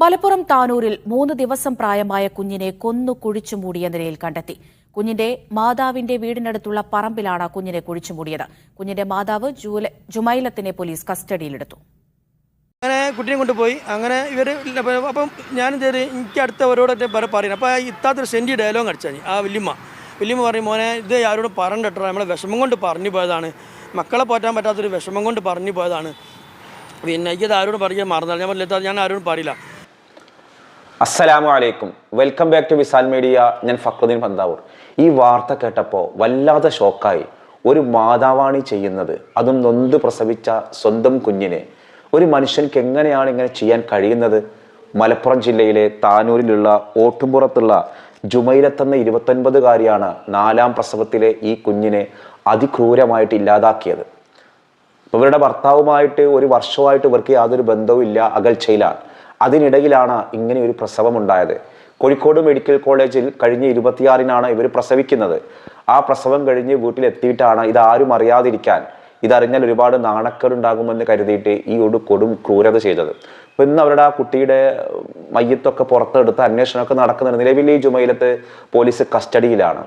മലപ്പുറം താനൂരിൽ മൂന്ന് ദിവസം പ്രായമായ കുഞ്ഞിനെ കൊന്നു കുഴിച്ചു മൂടിയ നിലയിൽ കണ്ടെത്തി. കുഞ്ഞിന്റെ മാതാവിന്റെ വീടിനടുത്തുള്ള പറമ്പിലാണ് കുഞ്ഞിനെ കുഴിച്ചു മൂടിയത്. കുഞ്ഞിന്റെ മാതാവ് ജുമൈലത്തിനെ പോലീസ് കസ്റ്റഡിയിലെടുത്തു. അങ്ങനെ കുട്ടിയെ കൊണ്ടുപോയി. അങ്ങനെ ഇവർ അപ്പം ഞാൻ എനിക്ക് അടുത്ത എനിക്ക് അടുത്തവരോട് പറയുന്നത് അപ്പോൾ ഇത്താത്തൊരു സെന്റി ഡയലോഗ് അടിച്ചാൽ ആ വല്യമ്മ. വല്യമ്മ പറയും മോനെ ഇത് ആരോടും പറഞ്ഞിട്ടോ നമ്മളെ വിഷമം കൊണ്ട് പറഞ്ഞു പോയതാണ്. മക്കളെ പോറ്റാൻ പറ്റാത്തൊരു വിഷമം കൊണ്ട് പറഞ്ഞു പോയതാണ്. പിന്നെ എനിക്കത് ആരോടും പറയുക മറന്നാൽ ഞാൻ പറഞ്ഞില്ല ഞാൻ ആരോടും പറയില്ല. അസ്സലാമു അലൈക്കും. Welcome back to Visal media ഞാൻ ഫക്രുദ്ദീൻ പന്താവൂർ. ഈ വാർത്ത കേട്ടപ്പോൾ വല്ലാതെ ഷോക്കായി. ഒരു മാതാവാണി ചെയ്യുന്നത്. അതും നൊന്ത് പ്രസവിച്ച സ്വന്തം കുഞ്ഞിനെ. ഒരു മനുഷ്യൻക്ക് എങ്ങനെയാണ് ഇങ്ങനെ ചെയ്യാൻ കഴിയുന്നത്? മലപ്പുറം ജില്ലയിലെ താനൂരിലുള്ള ഓട്ടുംപുറത്തുള്ള ജുമൈലത്തെന്ന ഇരുപത്തൊൻപതുകാരിയാണ് നാലാം പ്രസവത്തിലെ ഈ കുഞ്ഞിനെ അതിക്രൂരമായിട്ട് ഇല്ലാതാക്കിയത്. ഇവരുടെ ഭർത്താവുമായിട്ട് ഒരു വർഷമായിട്ട് ഇവർക്ക് യാതൊരു ബന്ധവും ഇല്ല അകൽച്ചയിലാണ്. അതിനിടയിലാണ് ഇങ്ങനെ ഒരു പ്രസവം ഉണ്ടായത് കോഴിക്കോട് മെഡിക്കൽ കോളേജിൽ കഴിഞ്ഞ ഇരുപത്തിയാറിനാണ് ഇവർ പ്രസവിക്കുന്നത്. ആ പ്രസവം കഴിഞ്ഞ് വീട്ടിലെത്തിയിട്ടാണ് ഇതാരും അറിയാതിരിക്കാൻ ഇതറിഞ്ഞാൽ ഒരുപാട് നാണക്കേടുണ്ടാകുമെന്ന് കരുതിയിട്ട് ഈ ഒരു കൊടും ക്രൂരത ചെയ്തത്. അപ്പം ഇന്ന് അവരുടെ ആ കുട്ടിയുടെ മയ്യത്തൊക്കെ പുറത്തെടുത്ത് അന്വേഷണമൊക്കെ നടക്കുന്നുണ്ട്. നിലവിൽ ഈ ജുമയിലത്ത് പോലീസ് കസ്റ്റഡിയിലാണ്.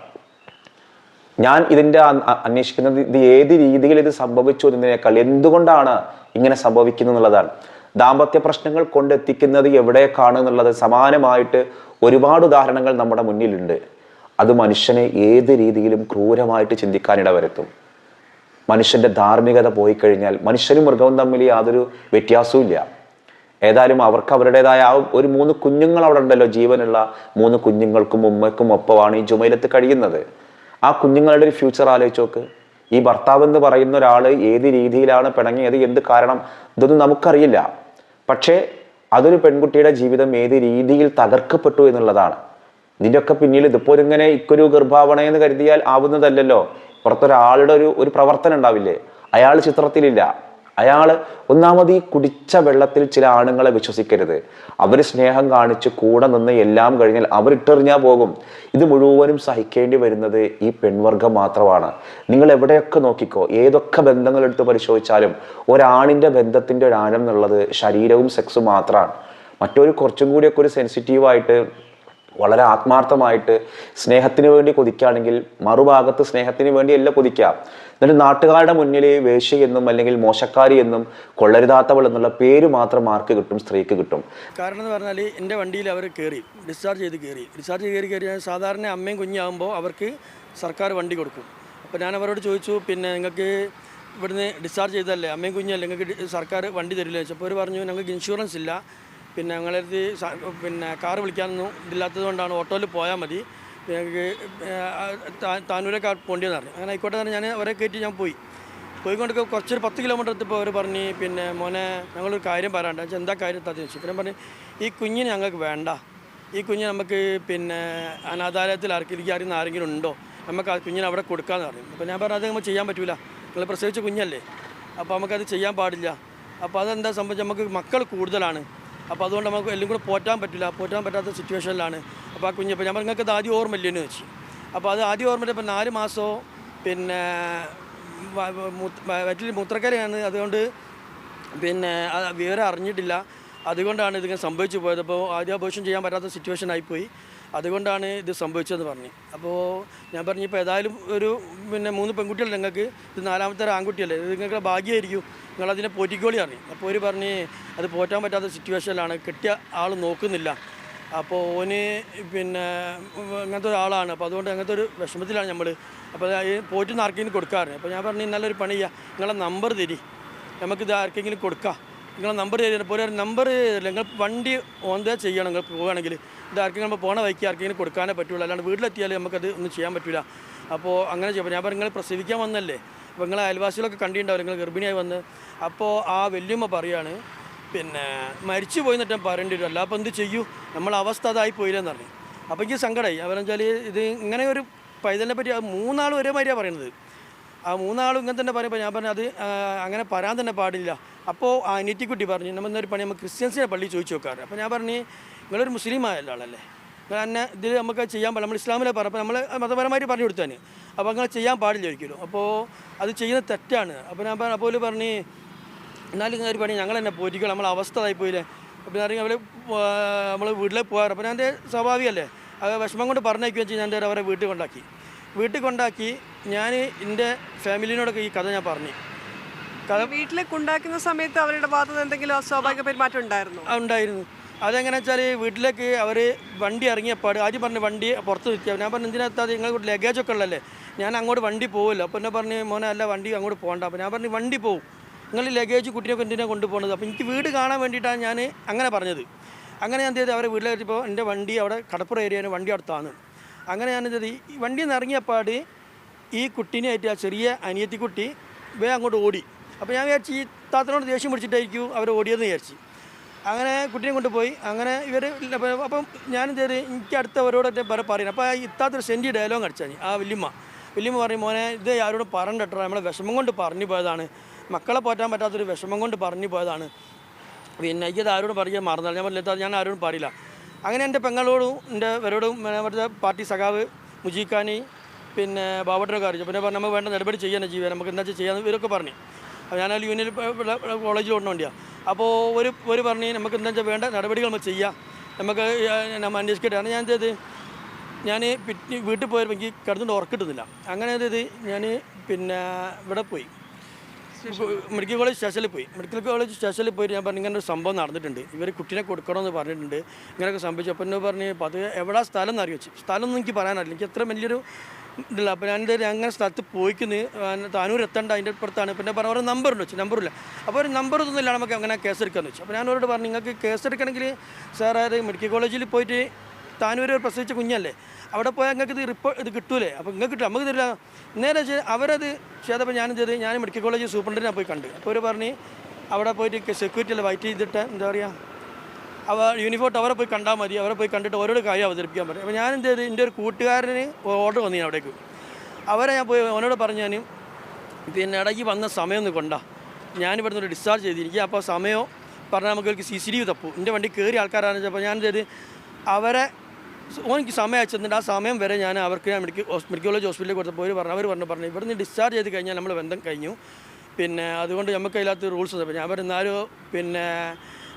ഞാൻ ഇതിന്റെ അന്വേഷിക്കുന്നത് ഇത് ഏത് രീതിയിൽ ഇത് സംഭവിച്ചു എന്നതിനേക്കാൾ എന്തുകൊണ്ടാണ് ഇങ്ങനെ സംഭവിക്കുന്നത് എന്നുള്ളതാണ് ദാമ്പത്യ പ്രശ്നങ്ങൾ കൊണ്ടെത്തിക്കുന്നത് എവിടേക്കാണ് എന്നുള്ളത് സമാനമായിട്ട് ഒരുപാട് ഉദാഹരണങ്ങൾ നമ്മുടെ മുന്നിലുണ്ട്. അത് മനുഷ്യനെ ഏത് രീതിയിലും ക്രൂരമായിട്ട് ചിന്തിക്കാനിട വരുത്തും മനുഷ്യന്റെ ധാർമ്മികത പോയി കഴിഞ്ഞാൽ മനുഷ്യനും മൃഗവും തമ്മിൽ യാതൊരു വ്യത്യാസവും ഇല്ല. ഏതായാലും അവർക്ക് അവരുടേതായ ആ ഒരു മൂന്ന് കുഞ്ഞുങ്ങൾ അവിടെ ഉണ്ടല്ലോ ജീവനുള്ള മൂന്ന് കുഞ്ഞുങ്ങൾക്കും ഉമ്മയ്ക്കും ഒപ്പമാണ് ഈ ജുമയിലത്ത് കഴിയുന്നത്. ആ കുഞ്ഞുങ്ങളുടെ ഒരു ഫ്യൂച്ചർ ആലോചിച്ച് നോക്ക്. ഈ ഭർത്താവ് എന്ന് പറയുന്ന ഒരാൾ ഏത് രീതിയിലാണ് പിണങ്ങിയത് എന്ത് കാരണം ഇതൊന്നും നമുക്കറിയില്ല. പക്ഷേ അതൊരു പെൺകുട്ടിയുടെ ജീവിതം ഏത് രീതിയിൽ തകർക്കപ്പെട്ടു എന്നുള്ളതാണ്. ഇതിന്റെയൊക്കെ പിന്നിൽ ഇതിപ്പോൾ ഇങ്ങനെ ഇക്കൊരു ഗർഭാവണ എന്ന് കരുതിയാൽ ആവുന്നതല്ലല്ലോ. പുറത്തൊരാളുടെ ഒരു ഒരു പ്രവർത്തനം ഉണ്ടാവില്ലേ? അയാൾ ചിത്രത്തിലില്ല. അയാൾ ഒന്നാമത് ഈ കുടിച്ച വെള്ളത്തിൽ ചില ആണുങ്ങളെ വിശ്വസിക്കരുത്. അവർ സ്നേഹം കാണിച്ച് കൂടെ നിന്ന് എല്ലാം കഴിഞ്ഞാൽ അവർ ഇട്ടെറിഞ്ഞാൽ പോകും. ഇത് മുഴുവനും സഹിക്കേണ്ടി വരുന്നത് ഈ പെൺവർഗം മാത്രമാണ്. നിങ്ങൾ എവിടെയൊക്കെ നോക്കിക്കോ ഏതൊക്കെ ബന്ധങ്ങൾ എടുത്ത് പരിശോധിച്ചാലും ഒരാണിന്റെ ബന്ധത്തിന്റെ ഒരു ആഴം എന്നുള്ളത് ശരീരവും സെക്സും മാത്രമാണ് മറ്റൊരു കുറച്ചും കൂടിയൊക്കെ ഒരു സെൻസിറ്റീവായിട്ട് വളരെ ആത്മാർത്ഥമായിട്ട് സ്നേഹത്തിന് വേണ്ടി കൊതിക്കുകയാണെങ്കിൽ മറുഭാഗത്ത് സ്നേഹത്തിന് വേണ്ടി എല്ലാം കൊതിക്കാം എന്നിട്ട് നാട്ടുകാരുടെ മുന്നിൽ വേശ്യ എന്നും അല്ലെങ്കിൽ മോശക്കാരി എന്നും കൊള്ളരുതാത്തവൾ എന്നുള്ള പേര് മാത്രം ആർക്ക് കിട്ടും? സ്ത്രീക്ക് കിട്ടും. കാരണം എന്ന് പറഞ്ഞാൽ എന്റെ വണ്ടിയിൽ അവർ കയറി ഡിസ്ചാർജ് ചെയ്ത് കയറി. ഡിസ്ചാർജ് കയറി കയറി സാധാരണ അമ്മയും കുഞ്ഞാകുമ്പോൾ അവർക്ക് സർക്കാർ വണ്ടി കൊടുക്കും. അപ്പോൾ ഞാൻ അവരോട് ചോദിച്ചു പിന്നെ നിങ്ങൾക്ക് ഇവിടുന്ന് ഡിസ്ചാർജ് ചെയ്തല്ലേ അമ്മയും കുഞ്ഞല്ലേ നിങ്ങൾക്ക് സർക്കാർ വണ്ടി തരില്ല? ചോദിച്ചപ്പോൾ അവർ പറഞ്ഞു ഞങ്ങൾക്ക് ഇൻഷുറൻസ് ഇല്ല. പിന്നെ ഞങ്ങളടുത്ത് പിന്നെ കാർ വിളിക്കാനൊന്നും ഇതില്ലാത്തത് കൊണ്ടാണ് ഓട്ടോയിൽ പോയാൽ മതി. ഞങ്ങൾക്ക് താനൂരൊക്കെ പോണ്ടിയെന്ന് പറഞ്ഞു. അങ്ങനെ ആയിക്കോട്ടെ എന്ന് ഞാൻ അവരെ കയറ്റി ഞാൻ പോയി. പോയിക്കൊണ്ടൊക്കെ കുറച്ചൊരു പത്ത് കിലോമീറ്റർ എത്തിയപ്പോൾ അവർ പറഞ്ഞ് പിന്നെ മോനെ ഞങ്ങളൊരു കാര്യം പറയാണ്ട് എന്താ കാര്യം എത്താത്ത ചോദിച്ചു. പിന്നെ പറഞ്ഞു ഈ കുഞ്ഞിന് ഞങ്ങൾക്ക് വേണ്ട. ഈ കുഞ്ഞ് നമുക്ക് പിന്നെ അനാഥാലയത്തിൽ ആർക്കിരിക്കുക അറിയുന്ന ആരെങ്കിലും ഉണ്ടോ? നമുക്ക് ആ കുഞ്ഞിനെ അവിടെ കൊടുക്കാമെന്ന് പറഞ്ഞു. അപ്പോൾ ഞാൻ പറഞ്ഞു അത് ചെയ്യാൻ പറ്റില്ല നിങ്ങൾ പ്രസവിച്ച കുഞ്ഞല്ലേ. അപ്പോൾ നമുക്കത് ചെയ്യാൻ പാടില്ല. അപ്പോൾ അതെന്താ സംബന്ധിച്ച് നമുക്ക് മക്കൾ കൂടുതലാണ്. അപ്പോൾ അതുകൊണ്ട് നമുക്ക് എല്ലാം കൂടെ പോറ്റാൻ പറ്റില്ല. പോറ്റാൻ പറ്റാത്ത സിറ്റുവേഷനിലാണ് അപ്പോൾ ആ കുഞ്ഞ് ഇപ്പോൾ ഞാൻ നിങ്ങൾക്ക് അത് ആദ്യം ഓർമ്മയില്ലെന്ന് വെച്ചു. അപ്പോൾ അത് ആദ്യം ഓർമ്മയില്ല. ഇപ്പം നാല് മാസമോ പിന്നെ വയറ്റിൽ മൂത്രക്കരയാണ്. അതുകൊണ്ട് പിന്നെ വിവരം അറിഞ്ഞിട്ടില്ല. അതുകൊണ്ടാണ് ഇതിങ്ങനെ സംഭവിച്ചു പോയത്. അപ്പോൾ ആദ്യം ചെയ്യാൻ പറ്റാത്ത സിറ്റുവേഷൻ ആയിപ്പോയി. അതുകൊണ്ടാണ് ഇത് സംഭവിച്ചതെന്ന് പറഞ്ഞു. അപ്പോൾ ഞാൻ പറഞ്ഞു ഇപ്പോൾ ഏതായാലും ഒരു പിന്നെ മൂന്ന് പെൺകുട്ടികളല്ലേ നിങ്ങൾക്ക്. ഇത് നാലാമത്തെ ആൺകുട്ടിയല്ലേ. ഇത് നിങ്ങൾക്ക് ഭാഗ്യമായിരിക്കും. നിങ്ങളതിനെ പോറ്റിക്കോളി അറിഞ്ഞു അപ്പോൾ ഒരു പറഞ്ഞ് അത് പോറ്റാൻ പറ്റാത്ത സിറ്റുവേഷനിലാണ് കിട്ടിയ ആൾ നോക്കുന്നില്ല. അപ്പോൾ ഓന് പിന്നെ അങ്ങനത്തെ ഒരാളാണ് അപ്പോൾ അതുകൊണ്ട് അങ്ങനത്തെ ഒരു വിഷമത്തിലാണ് നമ്മൾ അപ്പോൾ ഈ പോറ്റുന്ന ആർക്കെങ്കിലും കൊടുക്കാറ്. അപ്പോൾ ഞാൻ പറഞ്ഞു നല്ലൊരു പണി ചെയ്യുക നിങ്ങളെ നമ്പർ തരി. നമുക്കിത് ആർക്കെങ്കിലും കൊടുക്കാം. നിങ്ങളെ നമ്പർ തരുന്ന പോലെ നമ്പർ നിങ്ങൾ വണ്ടി ഓന്തേ ചെയ്യണം. നിങ്ങൾ പോവുകയാണെങ്കിൽ. ആർക്കെങ്കിലും നമ്മൾ പോണ വഴിക്ക് ആർക്കെങ്കിലും കൊടുക്കാനേ പറ്റുള്ളൂ. അല്ലാണ്ട് വീട്ടിലെത്തിയാൽ നമുക്കത് ഒന്നും ചെയ്യാൻ പറ്റില്ല അപ്പോൾ അങ്ങനെ ചെയ്യാം. ഞാൻ പറഞ്ഞു നിങ്ങൾ പ്രസവിക്കാൻ വന്നല്ലേ? അപ്പോൾ നിങ്ങളെ അയൽവാസികളൊക്കെ കണ്ടിട്ടുണ്ടാവും നിങ്ങൾ ഗർഭിണിയായി വന്ന്. അപ്പോൾ ആ വല്യമ്മ പറയാണ് പിന്നെ മരിച്ചു പോയി എന്നിട്ട് പറയേണ്ടി വരും. അല്ല അപ്പോൾ എന്ത് ചെയ്യൂ? നമ്മൾ അവസ്ഥ അതായി പോയില്ലെന്ന് പറഞ്ഞു. അപ്പോൾ എനിക്ക് സങ്കടമായി അവരെന്ന് ഇത് ഇങ്ങനെ ഒരു പൈതലിനെ പറ്റി മൂന്നാൾ ഒരേ മാതിരിയാണ് പറയുന്നത് ആ മൂന്നാളും ഇങ്ങനെ തന്നെ പറയുമ്പോൾ ഞാൻ പറഞ്ഞു അത് അങ്ങനെ പറയാൻ തന്നെ പാടില്ല. അപ്പോൾ ആ അനിയറ്റിക്കുട്ടി പറഞ്ഞു നമ്മൾ ഇന്നൊരു പണി നമ്മൾ ക്രിസ്ത്യൻസിനെ പള്ളി ചോദിച്ചു നോക്കാറ്. അപ്പോൾ ഞാൻ പറഞ്ഞു നിങ്ങളൊരു മുസ്ലിം ആയ ആളല്ലേ? നിങ്ങൾ തന്നെ ഇതിൽ നമുക്ക് ചെയ്യാൻ പാടില്ല. നമ്മൾ ഇസ്ലാമിലെ പറഞ്ഞപ്പോൾ നമ്മൾ മതപരമായിട്ട് പറഞ്ഞു കൊടുത്താൽ അപ്പോൾ അങ്ങനെ ചെയ്യാൻ പാടില്ല ഒരിക്കലും. അപ്പോൾ അത് ചെയ്യുന്ന തെറ്റാണ്. അപ്പോൾ ഞാൻ പറഞ്ഞു അപ്പോൾ പറഞ്ഞ് എന്നാലും ഇങ്ങനെ ഒരു പണി ഞങ്ങൾ തന്നെ പോറ്റിക്കണം നമ്മളെ അവസ്ഥ ആയിപ്പോയില്ലേ അപ്പോൾ ഞാൻ അവർ നമ്മൾ വീട്ടിലേക്ക് പോകാറ്. അപ്പോൾ ഞാൻ എന്റെ സ്വാഭാവികമല്ലേ അത് വിഷമം കൊണ്ട് പറഞ്ഞേക്കുകയും ചെയ്യും ഞാൻ അവരെ വീട്ടിൽ കൊണ്ടാക്കി. വീട്ടിൽ കൊണ്ടാക്കി ഞാൻ എന്റെ ഫാമിലിനോടൊക്കെ ഈ കഥ ഞാൻ പറഞ്ഞു. വീട്ടിലേക്ക് ഉണ്ടാക്കുന്ന സമയത്ത് അവരുടെ ഭാഗത്ത് എന്തെങ്കിലും അസ്വാഭാവിക പെരുമാറ്റം ഉണ്ടായിരുന്നു? ഉണ്ടായിരുന്നു. അതെങ്ങനെ വെച്ചാൽ വീട്ടിലേക്ക് അവർ വണ്ടി ഇറങ്ങിയപ്പാട് ആദ്യം പറഞ്ഞു വണ്ടി പുറത്ത് നിൽക്കുക ഞാൻ പറഞ്ഞു എന്തിനകത്താ അത് നിങ്ങൾ ലഗേജ് ഒക്കെ ഉള്ളല്ലേ ഞാൻ അങ്ങോട്ട് വണ്ടി പോകില്ല അപ്പോൾ എന്നെ പറഞ്ഞ് മോനെ അല്ല വണ്ടി അങ്ങോട്ട് പോകണ്ട. അപ്പോൾ ഞാൻ പറഞ്ഞു വണ്ടി പോകും നിങ്ങൾ ലഗേജ് കുട്ടിയൊക്കെ എന്തിനാണ് കൊണ്ടുപോകുന്നത്? അപ്പോൾ എനിക്ക് വീട് കാണാൻ വേണ്ടിയിട്ടാണ് ഞാൻ അങ്ങനെ പറഞ്ഞത്. അങ്ങനെ ഞാൻ എന്ത് ചെയ്തു അവരെ വീട്ടിലെത്തിയപ്പോൾ എന്റെ വണ്ടി അവിടെ കടപ്പുറ ഏരിയയാണ് വണ്ടി അടുത്താണ് അങ്ങനെ ഞാൻ എന്ത് ചെയ്തു ഈ വണ്ടിയിൽ നിന്ന് ഇറങ്ങിയപ്പാട് ഈ കുട്ടീനെയായിട്ട് ആ ചെറിയ അനിയത്തി കുട്ടി വേ അങ്ങോട്ട് ഓടി. അപ്പോൾ ഞാൻ വിചാരിച്ചു ഈ താത്തനോട് ദേഷ്യം പിടിച്ചിട്ടായിരിക്കും അവർ ഓടിയതെന്ന് വിചാരിച്ചു. അങ്ങനെ കുട്ടീനെ കൊണ്ടുപോയി. അങ്ങനെ ഇവർ അപ്പം ഞാനും ചേരി എനിക്ക് അടുത്തവരോടൊക്കെ പറ പറയുന്നത് അപ്പോൾ ഇത്താത്തൊരു സെന്റി ഡയലോഗ് അടിച്ചാൽ ആ വല്യമ്മ വല്യമ്മ പറയും മോനെ ഇത് ആരോടും പറഞ്ഞിട്ടോ നമ്മളെ വിഷമം കൊണ്ട് പറഞ്ഞു പോയതാണ്. മക്കളെ പോറ്റാൻ പറ്റാത്തൊരു വിഷമം കൊണ്ട് പറഞ്ഞു പോയതാണ്. പിന്നെ എനിക്കത് ആരോടും പറയാൻ മറന്നാൽ ഞാൻ പറഞ്ഞില്ല ഞാൻ ആരോടും പറയില്ല. അങ്ങനെ എന്റെ പെങ്ങളോടും എന്റെ ഇവരോടും അവരുടെ പാർട്ടി സഖാവ് മുജീഖാനി പിന്നെ ബാബട്ടനൊക്കെ അറിയിച്ചു. പിന്നെ നമുക്ക് വേണ്ട നടപടി ചെയ്യാൻ ജീവൻ നമുക്ക് എന്താ ചെയ്യാമെന്ന് ഇവരൊക്കെ പറഞ്ഞു. അപ്പോൾ ഞാൻ യൂണിയൻ കോളേജിൽ ഓടണ വേണ്ടിയാണ് അപ്പോൾ ഒരു ഒരു പറഞ്ഞ് നമുക്ക് എന്താ വെച്ചാൽ വേണ്ട നടപടികൾ നമുക്ക് ചെയ്യാം. നമുക്ക് നമ്മൾ അന്വേഷിക്കട്ടെ. ഞാൻ എന്ത് ചെയ്ത്? ഞാൻ പിറ്റ് വീട്ടിൽ പോയപ്പോൾ എനിക്ക് കിടന്നിട്ട് ഉറക്കിട്ടുന്നില്ല അങ്ങനെ എന്ത് ചെയ്ത്? ഞാൻ പിന്നെ ഇവിടെ പോയി. മെഡിക്കൽ കോളേജ് സ്റ്റേഷനിൽ പോയി. മെഡിക്കൽ കോളേജ് സ്റ്റേഷനിൽ പോയി ഞാൻ പറഞ്ഞു ഇങ്ങനെ ഒരു സംഭവം നടന്നിട്ടുണ്ട്. ഇവർ കുട്ടീനെ കൊടുക്കണമെന്ന് പറഞ്ഞിട്ടുണ്ട്. ഇങ്ങനെയൊക്കെ സംഭവിച്ചു. അപ്പം എന്നോട് പറഞ്ഞ് അപ്പോൾ അത് എവിടെ സ്ഥലം? എന്ന് അറിയിച്ചു സ്ഥലംൊന്നും എനിക്ക് പറയാനറിയില്ല എനിക്ക് എത്ര വലിയൊരു ഇതില്ല അപ്പോൾ ഞാൻ എന്തായാലും അങ്ങനെ സ്ഥലത്ത് പോയിക്കുന്നു. താനൂർ എത്തേണ്ട അതിന്റെ അപ്പുറത്താണ് പിന്നെ പറഞ്ഞ ഒരു നമ്പർ ഉണ്ട് വെച്ചു നമ്പറില്ല അപ്പോൾ ഒരു നമ്പർ ഒന്നുമില്ല നമുക്ക് അങ്ങനെ കേസ് എടുക്കാമെന്ന് വെച്ചു. അപ്പോൾ ഞാൻ പറഞ്ഞു നിങ്ങൾക്ക് കേസ് എടുക്കണമെങ്കിൽ സാർ അത് മെഡിക്കൽ കോളേജിൽ പോയിട്ട് താനൂർ ഒരു പ്രസവിച്ച കുഞ്ഞല്ലേ അവിടെ പോയാൽ നിങ്ങൾക്ക് ഇത് റിപ്പോർട്ട് ഇത് കിട്ടൂലേ? അപ്പോൾ നിങ്ങൾക്ക് കിട്ടും. നമുക്ക് തരില്ല. നേരെ വെച്ചാൽ അവരത് ചെയ്തപ്പോൾ ഞാനും ചെയ്ത് ഞാൻ മെഡിക്കൽ കോളേജ് സൂപ്രണ്ടിനെ പോയി കണ്ട്. അപ്പോൾ അവർ പറഞ്ഞ് അവിടെ പോയിട്ട് സെക്യൂരിറ്റി അല്ല വൈറ്റ് ചെയ്തിട്ട് എന്താ പറയുക അവ യൂണിഫോം അവരെ പോയി കണ്ടാൽ മതി. അവരെ പോയി കണ്ടിട്ട് ഓരോട് കാര്യം അവതരിപ്പിക്കാൻ പറയും. അപ്പോൾ ഞാൻ എന്ത് ചെയ്ത്? എന്റെ ഒരു കൂട്ടുകാരന് ഓർഡർ വന്നു ഞാൻ അവിടേക്ക്. അവരെ ഞാൻ പോയി അവനോട് പറഞ്ഞു ഞാൻ പിന്നെ ഇടയ്ക്ക് വന്ന സമയം ഒന്ന് കൊണ്ടാ. ഞാനിവിടെ നിന്ന് ഡിസ്ചാർജ് ചെയ്തിരിക്കുക അപ്പോൾ സമയം പറഞ്ഞാൽ നമുക്ക് സി സി ടി വി തപ്പു. എന്റെ വണ്ടി കയറി ആൾക്കാരാണെന്ന് വെച്ചപ്പോൾ ഞാൻ ചെയ്ത്? അവരെ എനിക്ക് സമയം അയച്ചിട്ടുണ്ട്. ആ സമയം വരെ ഞാൻ അവർക്ക് ഞാൻ മെഡിക്കൽ മെഡിക്കൽ കോളേജ് ഹോസ്പിറ്റലിൽ കൊടുത്തപ്പോൾ അവർ പറഞ്ഞു അവർ പറഞ്ഞു പറഞ്ഞു. ഇവിടെ നിന്ന് ഡിസ്ചാർജ് ചെയ്ത് കഴിഞ്ഞാൽ നമ്മൾ ബന്ധം കഴിഞ്ഞു. പിന്നെ അതുകൊണ്ട് നമുക്ക് അതിനകത്ത് റൂൾസ് ഉണ്ട്. ഞാൻ അവർ എന്നാലും പിന്നെ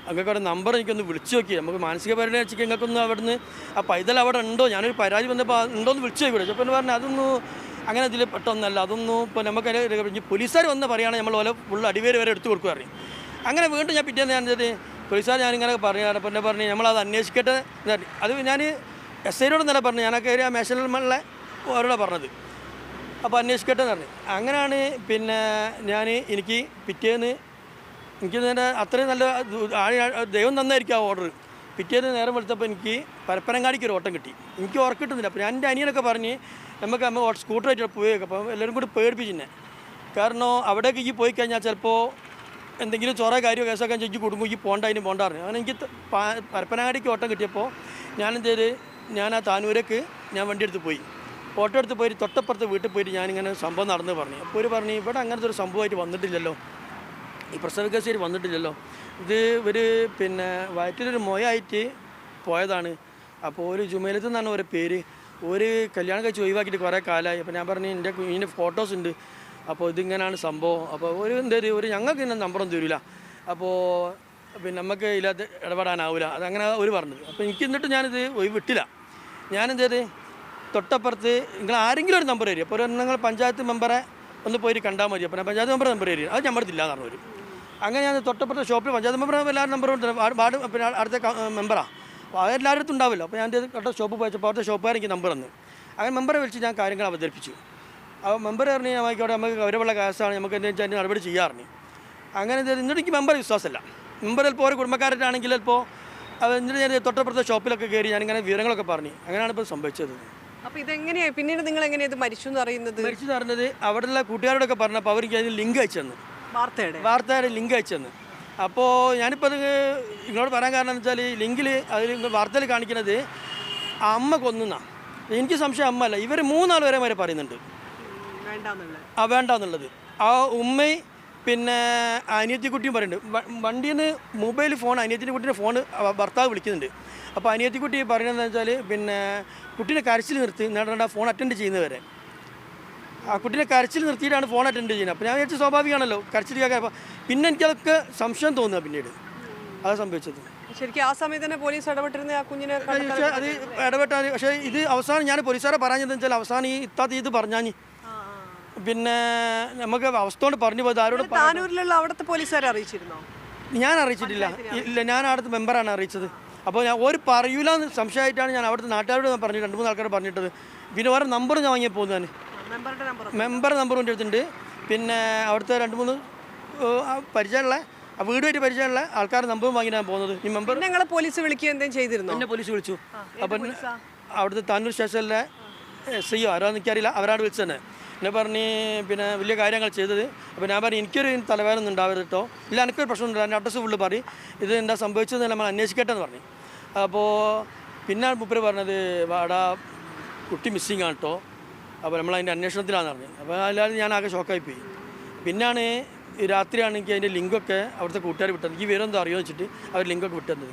അങ്ങക്ക് അവിടെ നമ്പർ എനിക്കൊന്ന് വിളിച്ചു നോക്കി നമുക്ക് മാനസിക പരിണതി വെച്ചിട്ട് നിങ്ങൾക്കൊന്ന് അവിടുന്ന് ആ പൈതൽ അവിടെ ഉണ്ടോ? ഞാനൊരു പരാതി വന്നപ്പോൾ ഉണ്ടോ എന്ന് വിളിച്ചു നോക്കി അപ്പോൾ പറഞ്ഞു അതൊന്നും അങ്ങനെ ഇതിൽ പെട്ടൊന്നല്ല. അതൊന്നും ഇപ്പോൾ നമുക്ക് പോലീസുകാർ വന്ന് പറയുകയാണെങ്കിൽ നമ്മൾ ഓല ഫുൾ അടിവേര് വരെ എടുത്തു കൊടുക്കുക പറയും. അങ്ങനെ വീണ്ടും ഞാൻ പിറ്റേന്ന് ഞാൻ എന്നിട്ട് പോലീസുകാർ ഞാനിങ്ങനെ അപ്പോൾ എന്നെ പറഞ്ഞു നമ്മളത് അന്വേഷിക്കട്ടെ പറഞ്ഞു. അത് ഞാൻ എസ് ഐനോട് തന്നെ പറഞ്ഞു. ഞാനൊക്കെ ആ മേശലമ്മളെ അവരോടാണ് പറഞ്ഞത്. അപ്പോൾ അന്വേഷിക്കട്ടെ എന്ന് പറഞ്ഞു. അങ്ങനെയാണ് പിന്നെ ഞാൻ എനിക്ക് പിറ്റേന്ന് എനിക്ക് നേരെ അത്രയും നല്ല ദൈവം തന്നായിരിക്കും ആ ഓർഡർ. പിറ്റേന്ന് നേരം വെളുത്തപ്പോൾ എനിക്ക് പരപ്പനങ്ങാടിക്ക് ഒരു ഓട്ടം കിട്ടി. എനിക്ക് ഉറക്കിട്ടുന്നില്ല അപ്പോൾ ഞാൻ എന്റെ അനിയനൊക്കെ പറഞ്ഞ് നമുക്ക് അമ്മ സ്കൂട്ടറായിട്ട് പോയേക്കാം അപ്പോൾ എല്ലാവരും കൂടി പേടിപ്പിച്ചിന്നെ. കാരണം അവിടേക്ക് ഈ പോയി കഴിഞ്ഞാൽ ചിലപ്പോൾ എന്തെങ്കിലും ചൊറ കാര്യമോ കേസൊക്കെ ചെഞ്ചി കുടുംബം ഈ പോണ്ട അതിന് പോണ്ടായിരുന്നു അങ്ങനെ എനിക്ക് പരപ്പനങ്ങാടിക്ക് ഓട്ടം കിട്ടിയപ്പോൾ ഞാൻ എന്ത് ചെയ്ത്? ഞാൻ ആ താനൂരേക്ക് ഞാൻ വണ്ടി എടുത്ത് പോയി. ഓട്ടോ എടുത്ത് പോയിട്ട് തൊട്ടപ്പുറത്ത് വീട്ടിൽ പോയിട്ട് ഞാനിങ്ങനെ സംഭവം നടന്ന് പറഞ്ഞു. അപ്പോൾ ഒരു പറഞ്ഞു ഇവിടെ അങ്ങനത്തെ ഒരു സംഭവമായിട്ട് വന്നിട്ടില്ലല്ലോ. ഈ പ്രസവ കേസിൽ വന്നിട്ടില്ലല്ലോ. ഇത് ഇവർ പിന്നെ വയറ്റിലൊരു മൊയായിട്ട് പോയതാണ്. അപ്പോൾ ഒരു ജുമേലത്ത് നിന്നാണ് ഒരു പേര്. ഒരു കല്യാണം കഴിച്ച് ഒഴിവാക്കിയിട്ട് കുറേ കാലമായി അപ്പോൾ ഞാൻ പറഞ്ഞു എന്റെ ഇതിന്റെ ഫോട്ടോസ് ഉണ്ട് അപ്പോൾ ഇതിങ്ങനെയാണ് സംഭവം. അപ്പോൾ ഒരു എന്തൊരു ഒരു- ഞങ്ങൾക്ക് ഇന്ന നമ്പറൊന്നും തരില്ല അപ്പോൾ പിന്നെ നമുക്ക് ഇല്ലാത്ത ഇടപെടാനാവില്ല അതങ്ങനെ ഒരു പറഞ്ഞത്. അപ്പോൾ എനിക്ക് എന്നിട്ട് ഞാനിത് വിട്ടില്ല ഞാനെന്തേത്? തൊട്ടപ്പുറത്ത് നിങ്ങൾ ആരെങ്കിലും ഒരു നമ്പർ തരും. അപ്പോൾ ഒരു നിങ്ങൾ പഞ്ചായത്ത് മെമ്പറെ ഒന്ന് പോയിട്ട് കണ്ടാൽ മതി. അപ്പോൾ പഞ്ചായത്ത് മെമ്പർ നമ്പർ തരും. അത് ഞമ്മടത്തില്ല എന്ന് പറഞ്ഞു അങ്ങനെ ഞാൻ തൊട്ടപ്പുറത്തെ ഷോപ്പിൽ പഞ്ചായത്ത് മെമ്പർ എല്ലാവരും നമ്പർ ഉണ്ട് വാർഡ് പിന്നെ അടുത്ത മെമ്പറാണ് അപ്പോൾ അവരെല്ലാവരും അടുത്തും ഉണ്ടാവില്ല. അപ്പോൾ ഞാൻ കട്ട ഷോപ്പ് പോയപ്പോൾ അവിടുത്തെ ഷോപ്പുകാർ എനിക്ക് നമ്പർ തന്നു. അങ്ങനെ മെമ്പറെ വിളിച്ച് ഞാൻ കാര്യങ്ങൾ അവതരിപ്പിച്ചു. അപ്പോൾ മെമ്പർ പറഞ്ഞു നമുക്കവിടെ നമുക്ക് ഗൗരവമുള്ള കേസാണ് നമുക്ക് എന്താ വെച്ചാൽ നടപടി ചെയ്യാറുണ്ട് അങ്ങനെ എന്നിട്ട് എനിക്ക് മെമ്പർ വിശ്വാസമല്ല. മെമ്പർ ചിലപ്പോൾ ഒരു കുടുംബക്കാരായിട്ടാണെങ്കിൽ ചിലപ്പോൾ അത് എന്നിട്ട് ഞാൻ തൊട്ടപ്പുറത്തെ ഷോപ്പിലൊക്കെ കയറി ഇങ്ങനെ വിവരങ്ങളൊക്കെ പറഞ്ഞു. അങ്ങനെയാണ് ഇപ്പോൾ സംഭവിച്ചത്. അപ്പോൾ ഇതെങ്ങനെയാണ് പിന്നീട് നിങ്ങൾ എങ്ങനെയാണ് ഇത് മരിച്ചു എന്ന് അറിയുന്നത്? മരിച്ചു എന്ന് പറഞ്ഞത് അവിടെയുള്ള കൂട്ടുകാരോടൊക്കെ പറഞ്ഞപ്പോൾ അവർക്ക് അതിന് ലിങ്ക് അയച്ചു തന്നു. വാർത്തയുടെ? വാർത്തയുടെ ലിങ്ക് അയച്ചെന്ന്. അപ്പോൾ ഞാനിപ്പോൾ അത് നിങ്ങളോട് പറയാൻ കാരണം എന്ന് വെച്ചാൽ ലിങ്കിൽ അതിൽ വാർത്തയിൽ കാണിക്കുന്നത് അമ്മ കൊന്നുന്ന. എനിക്ക് സംശയം അമ്മ അല്ല. ഇവർ മൂന്നാൾ വരെ വരെ പറയുന്നുണ്ട്. ആ ആ വേണ്ടാന്നുള്ളത്. ആ ഉമ്മയും പിന്നെ അനിയത്തിക്കുട്ടിയും പറയുന്നുണ്ട്. വണ്ടിയിൽ നിന്ന് മൊബൈൽ ഫോൺ അനിയത്തിന്റെ കുട്ടീന്റെ ഫോൺ ഭർത്താവ് വിളിക്കുന്നുണ്ട്. അപ്പോൾ അനിയത്തിക്കുട്ടി പറയുന്നതെന്ന് വെച്ചാൽ പിന്നെ കുട്ടീനെ കരച്ചിൽ നിർത്തി നേടേണ്ട ഫോൺ അറ്റൻഡ് ചെയ്യുന്നവരെ ആ കുട്ടീനെ കരച്ചിൽ നിർത്തിയിട്ടാണ് ഫോൺ അറ്റൻഡ് ചെയ്യുന്നത്. അപ്പോൾ ഞാൻ വിചാരിച്ചു സ്വാഭാവികമാണല്ലോ. കരച്ചിൽ കേൾക്കാൻ അപ്പോൾ പിന്നെ എനിക്കതൊക്കെ സംശയം തോന്നുക പിന്നീട്. അത് സംഭവിച്ചത്. ശരിക്കും ആ സമയത്ത് തന്നെ പോലീസ് ഇടപെട്ടിരുന്ന ആ കുഞ്ഞിനെ അത് ഇടപെട്ടാൽ പക്ഷേ ഇത് അവസാനം ഞാൻ പോലീസുകാരെ പറഞ്ഞതെന്ന് വെച്ചാൽ അവസാനം ഈ ഇത്താത്ത ഇത് പറഞ്ഞാൽ പിന്നെ നമുക്ക് അവസ്ഥ കൊണ്ട് പറഞ്ഞു പോയത് ആരോട് താനൂരിലുള്ള അവിടുത്തെ പോലീസുകാരെ അറിയിച്ചിരുന്നോ? ഞാൻ അറിയിച്ചിട്ടില്ല. ഇല്ല ഞാൻ അവിടുത്തെ മെമ്പറാണ് അറിയിച്ചത്. അപ്പോൾ ഞാൻ ഒരു പറയൂല എന്ന് സംശയമായിട്ടാണ് ഞാൻ അവിടുത്തെ നാട്ടുകാരോട് പറഞ്ഞു രണ്ട് മൂന്ന് ആൾക്കാർ പറഞ്ഞിട്ടത്. പിന്നെ വേറെ നമ്പർ ഞാൻ വാങ്ങിയപ്പോൾ ഞാൻ മെമ്പറുടെ നമ്പർ മെമ്പർ നമ്പർ എന്റെ അടുത്തുണ്ട് പിന്നെ അവിടുത്തെ രണ്ട് മൂന്ന് ആ പരിചയമുള്ള ആ വീടുമായിട്ട് പരിചയമുള്ള ആൾക്കാരുടെ നമ്പറും വാങ്ങി ഞാൻ പോകുന്നത്. ഈ മെമ്പർ ഞങ്ങൾ പോലീസ് വിളിക്കുക എന്തെങ്കിലും ചെയ്തിരുന്നു? എന്നെ പോലീസ് വിളിച്ചു. അപ്പം അവിടുത്തെ താനൂർ സ്റ്റേഷനിലെ എസ് ഐ ആരോ എനിക്കറിയില്ല. അവരാണ് വിളിച്ചത് തന്നെ. എന്നെ പറഞ്ഞ് പിന്നെ വലിയ കാര്യങ്ങൾ ചെയ്തത്. അപ്പോൾ ഞാൻ പറഞ്ഞു എനിക്കൊരു തലവേദന ഒന്നും ഉണ്ടാവരുത് കേട്ടോ ഇല്ല എനിക്കൊരു പ്രശ്നമുണ്ട് എന്റെ അഡ്രസ്സ് ഫുള്ള് പറയും. ഇത് എന്താ സംഭവിച്ചത് നമ്മൾ അന്വേഷിക്കട്ടെ എന്ന് പറഞ്ഞു. അപ്പോൾ പിന്നെ മുപ്പര് പറഞ്ഞത് വാടാ കുട്ടി മിസ്സിങ് ആണ് കേട്ടോ അപ്പോൾ നമ്മൾ അതിന്റെ അന്വേഷണത്തിലാണ് അറിഞ്ഞത് അപ്പോൾ അല്ലാതെ ഞാൻ ആകെ ഷോക്കായി പോയി പിന്നാണ് രാത്രിയാണെങ്കിൽ രാത്രിയാണ് എനിക്ക് അതിന്റെ ലിങ്കൊക്കെ അവിടുത്തെ കൂട്ടുകാർ വിട്ടത്. എനിക്ക് വിവരം എന്താ അറിയുമോ വെച്ചിട്ട് അവർ ലിങ്കൊക്കെ വിട്ടത്.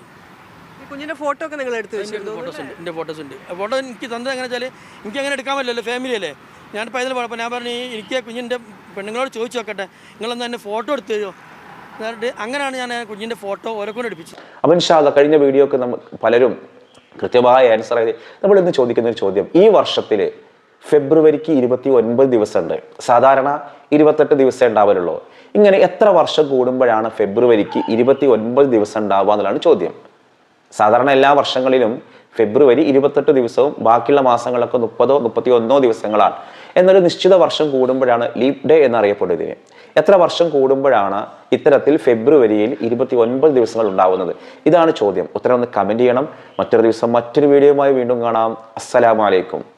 ഈ കുഞ്ഞിന്റെ ഫോട്ടോ ഒക്കെ നിങ്ങൾ എടുത്ത് വെച്ചിരുന്നു ഫോട്ടോസ് ഉണ്ട് എന്റെ ഫോട്ടോസ് ഉണ്ട്. ഫോട്ടോ എനിക്ക് തന്നത് എങ്ങനെ വെച്ചാൽ എനിക്ക് അങ്ങനെ എടുക്കാൻ പറ്റില്ലല്ലോ ഫാമിലി അല്ലേ? ഞാൻ പൈതൽ പോയപ്പോൾ ഞാൻ പറഞ്ഞു എനിക്ക് കുഞ്ഞിന്റെ പെണ്ണുങ്ങളോട് ചോദിച്ചു നോക്കട്ടെ നിങ്ങളൊന്ന് എന്നെ ഫോട്ടോ എടുത്തു തരുമോ? എന്നിട്ട് അങ്ങനെയാണ് ഞാൻ ആ കുഞ്ഞിന്റെ ഫോട്ടോ ഓരോ കൊണ്ട് എടുപ്പിച്ചത്. അപ്പം ഷാദ കഴിഞ്ഞ വീഡിയോ ഒക്കെ നമ്മൾ പലരും കൃത്യമായ ആൻസർ ആയത് നമ്മൾ ഇന്ന് ചോദിക്കുന്ന ഒരു ചോദ്യം ഈ വർഷത്തിൽ ഫെബ്രുവരിക്ക് ഇരുപത്തി ഒൻപത് ദിവസമുണ്ട്. സാധാരണ ഇരുപത്തെട്ട് ദിവസമേ ഉണ്ടാവലുള്ളൂ. ഇങ്ങനെ എത്ര വർഷം കൂടുമ്പോഴാണ് ഫെബ്രുവരിക്ക് ഇരുപത്തി ഒൻപത് ദിവസം ഉണ്ടാവുക എന്നുള്ളതാണ് ചോദ്യം. സാധാരണ എല്ലാ വർഷങ്ങളിലും ഫെബ്രുവരി ഇരുപത്തെട്ട് ദിവസവും ബാക്കിയുള്ള മാസങ്ങളൊക്കെ മുപ്പതോ മുപ്പത്തി ഒന്നോ ദിവസങ്ങളാണ്. എന്നൊരു നിശ്ചിത വർഷം കൂടുമ്പോഴാണ് ലീപ് ഡേ എന്നറിയപ്പെടുന്നത്. എത്ര വർഷം കൂടുമ്പോഴാണ് ഇത്തരത്തിൽ ഫെബ്രുവരിയിൽ ഇരുപത്തി ഒൻപത് ദിവസങ്ങൾ ഉണ്ടാവുന്നത്? ഇതാണ് ചോദ്യം. ഉത്തരം ഒന്ന് കമന്റ് ചെയ്യണം. മറ്റൊരു ദിവസം മറ്റൊരു വീഡിയോയുമായി വീണ്ടും കാണാം. അസ്സലാമലൈക്കും